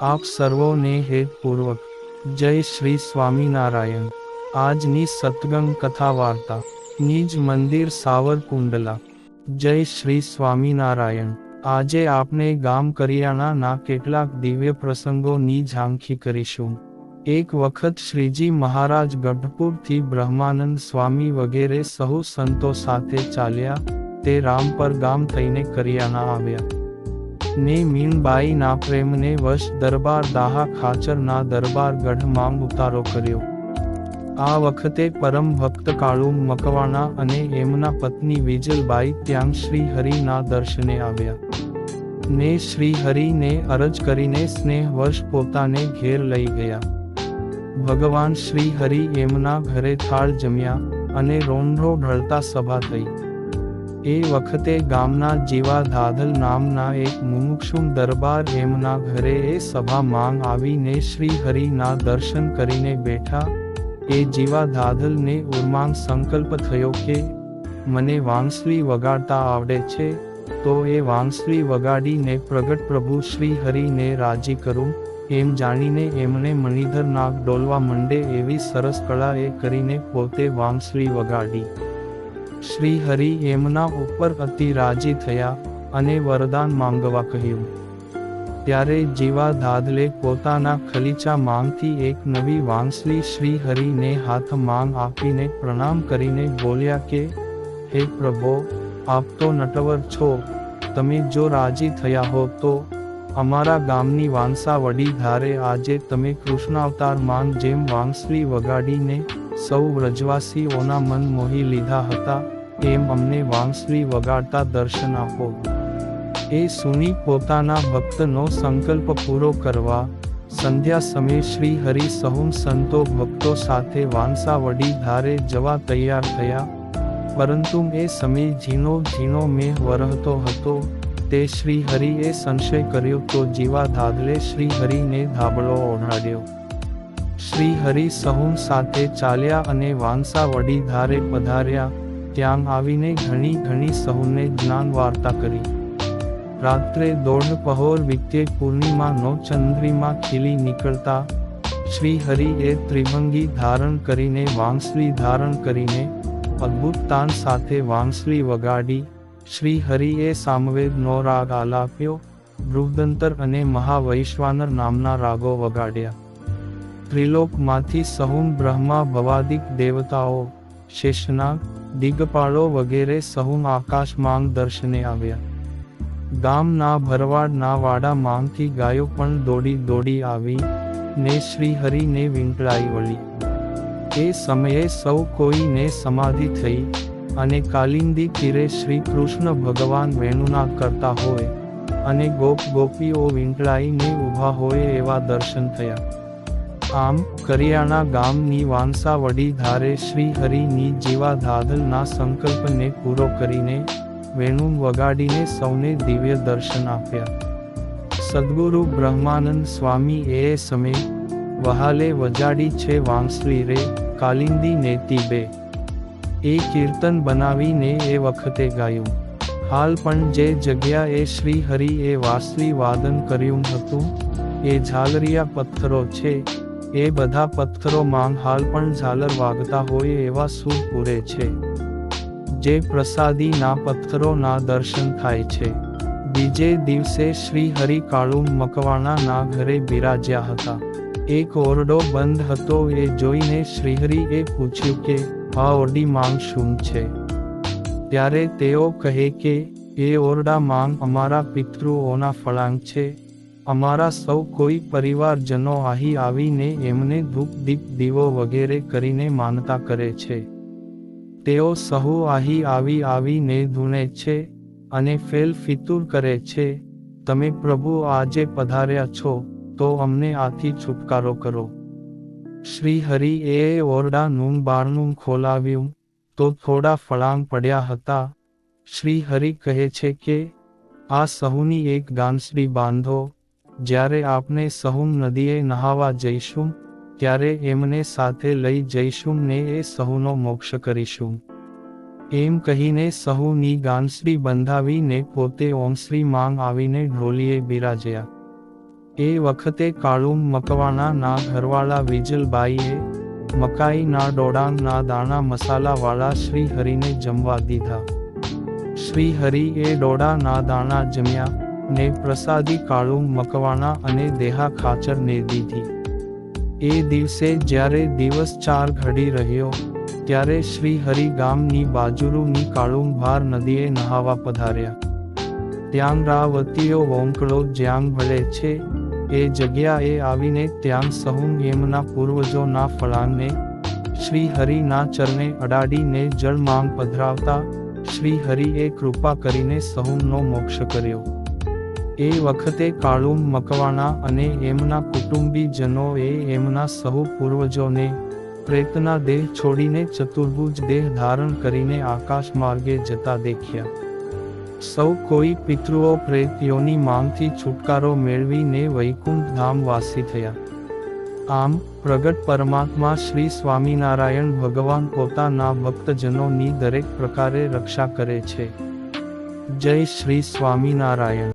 આપ સર્વોને હેતપૂર્વક જય શ્રી સ્વામિનારાયણ. આજની સતગંગ કથા વાર્તા. નિજ મંદિર સાવરકુંડલા. જય શ્રી સ્વામિનારાયણ. આજે આપણે ગામ કરિયાણાના કેટલાક દિવ્ય પ્રસંગોની ઝાંખી કરીશું. એક વખત શ્રીજી મહારાજ ગઢપુરથી બ્રહ્માનંદ સ્વામી વગેરે સહુ સંતો સાથે ચાલ્યા, તે રામપર ગામ થઈને કરિયાણા આવ્યા. ને મીણબાઈના પ્રેમને વશ દરબાર દાહા ખાચરના દરબાર ગઢમાં ઉતારો કર્યો આ વખતે પરમ ભક્ત કાળુ મકવાણા અને એમના પત્ની વિજલબાઈ ત્યાં શ્રી હરિના દર્શને આવ્યા ને શ્રી હરિને અરજ કરીને સ્નેહવશ પોતાને ઘેર લઈ ગયા ભગવાન શ્રી હરિ એમના ઘરે થાળ જમ્યા અને રોંઢો ઢળતા સભા થઈ એ વખતે ગામના જીવા ધાધલ નામના એક મુમુક્ષુમ દરબાર એમના ઘરે એ સભા માંગ આવીને શ્રી હરિના દર્શન કરીને બેઠા. એ જીવા ધાધલને ઉર્માન સંકલ્પ થયો કે, મને વાંસળી વગાડતા આવડે છે, તો એ વાંસળી વગાડીને પ્રગટ પ્રભુ શ્રી હરિને રાજી કરું એમ જાણીને એમણે મણિધર નાગ ડોલવા મંડે એવી સરસ કળા એ કરીને પોતે વાંસળી વગાડી. શ્રી હરિ એમના ઉપર અતિ રાજી થયા અને વરદાન માંગવા કહ્યું. ત્યારે જીવા દાદલે પોતાના ખલીચા માંગથી એક નવી વાંસલી શ્રી હરિને હાથ માંગ આપીને પ્રણામ કરીને બોલ્યા કે, હે પ્રભો, આપ તો નટવર છો. તમે જો રાજી થયા હો તો અમારા ગામની વાંસા વડી ધારે આજે તમે કૃષ્ણાવતાર માન જેમ વાંસળી વગાડીને સૌ વ્રજવાસીઓના મન મોહી લીધા હતા, એમ અમને વાંસળી વગાડતા દર્શન આપો. એ સુની પોતાના ભક્તનો સંકલ્પ પૂરો કરવા, સંધ્યા સમયે શ્રી હરિ સહુમ સંતો ભક્તો સાથે વાંસા વડી ધારે જવા તૈયાર થયા. પરંતુ એ સમય ઝીણો ઝીણો મેહ વરહતો હતો તે શ્રી હરિએ સંશય કર્યો તો જીવા ધાગલે શ્રી હરિને ધાબળો ઓઢાડ્યો. શ્રી હરિ સહુમ સાથે ચાલ્યા અને વાંસા વડી ધારે પધાર્યા, ત્યાં આવીને ઘણી ઘણી સહુને જ્ઞાન વાર્તા કરી. રાત્રે દોઢ પહોર વિત્તે પૂર્ણિમાનો ચંદ્રિમા ખીલી નીકળતા, શ્રી હરિએ ત્રિભંગી ધારણ કરીને વાંસળી ધારણ કરીને, અદ્ભુત તાન સાથે વાંસળી વગાડી શ્રી હરિએ સામવેદનો રાગ આલાપ્યો બૃહદંતર અને મહાવૈશ્વાનર નામના રાગો વગાડ્યા. ત્રિલોકમાંથી સહુમ બ્રહ્મા ભવાદિક દેવતાઓ, શેષનાગ, દિગપાળો વગેરે સહુ આકાશમાંગ દર્શને આવ્યા. ગામના ભરવાડના વાડા માંગથી ગાયો પણ દોડી દોડી આવી, ને શ્રીહરિને વીંટળાઈ વળી. એ સમયે સૌ કોઈને સમાધિ થઈ અને કાલિંદી તીરે શ્રી કૃષ્ણ ભગવાન વેણુના કરતા હોય. અને ગોપ ગોપીઓ વીંટળાઈને ઊભા હોય એવા દર્શન થયા. આમ, કરિયાણા ગામની વાંસા વડી ધારે શ્રી હરિની જીવા ધાધલના સંકલ્પને પૂરો કરીને, વેણુ વગાડીને સૌને દિવ્ય દર્શન આપ્યા. સદગુરુ બ્રહ્માનંદ સ્વામી એ સમય, વહાલે વજાડી છે વાંસળી રે, કાલિંદી નેતી બે. એ કીર્તન બનાવીને એ વખતે ગાયું. હાલ પણ જે જગ્યાએ શ્રી હરિ એ વાસવી વાદન કર્યું હતું, એ ઝાલરિયા પથ્થરો છે, એ બધા પથ્થરો માંગ હાલ પણ ઝાલર વાગતા હોય એવા સુર પૂરે છે. જે પ્રસાદીના પથ્થરોના દર્શન થાય છે. બીજે દિવસે શ્રી હરિ કાળુ મકવાણાના ઘરે બિરાજ્યા હતા. એક ઓરડો બંધ હતો એ જોઈને શ્રીહરિએ પૂછ્યું કે આ ઓરડી માંગ શું છે? ત્યારે તેઓ કહે કે, એ ઓરડા માંગ અમારા પિતૃઓના ફળાંગ છે. અમારા સૌ કોઈ પરિવારજનો અહીં આવીને એમને ધૂપ દીપ દીવો વગેરે કરીને માનતા કરે છે. તેઓ સહુ અહીં આવી આવીને ધૂણે છે અને ફેલ ફિતુર કરે છે. તમે પ્રભુ આજે પધાર્યા છો, તો અમને આથી છુટકારો કરો. શ્રી હરિ એ ઓરડાનું બારણું ખોલાવ્યું, તો થોડા ફળાંગ પડ્યા હતા. શ્રી હરિ કહે છે કે, આ સહુની એક ગાંસડી બાંધો, જ્યારે આપણે સહુમ નદીએ નહાવા જઈશું, ત્યારે એમને સાથે લઈ જઈશું ને એ સહુનો મોક્ષ કરીશું. એમ કહીને સહુની ગાંસડી બંધાવીને પોતે ઓમશ્રી માંગ આવીને ઢોલીએ બિરાજ્યા. એ વખતે કાળુમ મકવાના ના ઘરવાળા વિજલબાઈએ મકાઈના ડોડાંગના દાણા મસાલાવાળા શ્રી હરિને જમવા દીધા. શ્રી હરિ એ ડોડાના દાણા જમ્યા ને પ્રસાદી કાળુમ મકવાના અને દેહા ખાચરને દીધી. એ દિવસે જ્યારે દિવસ ચાર ઘડી રહ્યો, ત્યારે શ્રી હરિ ગામની બાજુરુની કાળુંભાર નદીએ નહાવા પધાર્યા. ત્યાં રાવતીઓ વોંકળો જ્યાં ભળે છે એ જગ્યાએ આવીને ત્યાં સહુમ એમના પૂર્વજોના ફળાંગને શ્રી હરિના ચરણે અડાડીને જળમાંગ પધરાવતા શ્રી હરિએ કૃપા કરીને સહુમનો મોક્ષ કર્યો. એ વખતે કાળુમ મકવાણા અને એમના કુટુંબીજનોએ એમના સહુ પૂર્વજોને પ્રેતના દેહ છોડીને ચતુર્ભુજ દેહ ધારણ કરીને આકાશ માર્ગે જતા દેખ્યા. સૌ કોઈ પિતૃઓ પ્રેતીઓની માંગથી છુટકારો મેળવીને વૈકુંઠ ધામવાસી થયા. આમ, પ્રગટ પરમાત્મા શ્રી સ્વામિનારાયણ ભગવાન પોતાના ભક્તજનોની દરેક પ્રકારે રક્ષા કરે છે. જય શ્રી સ્વામિનારાયણ.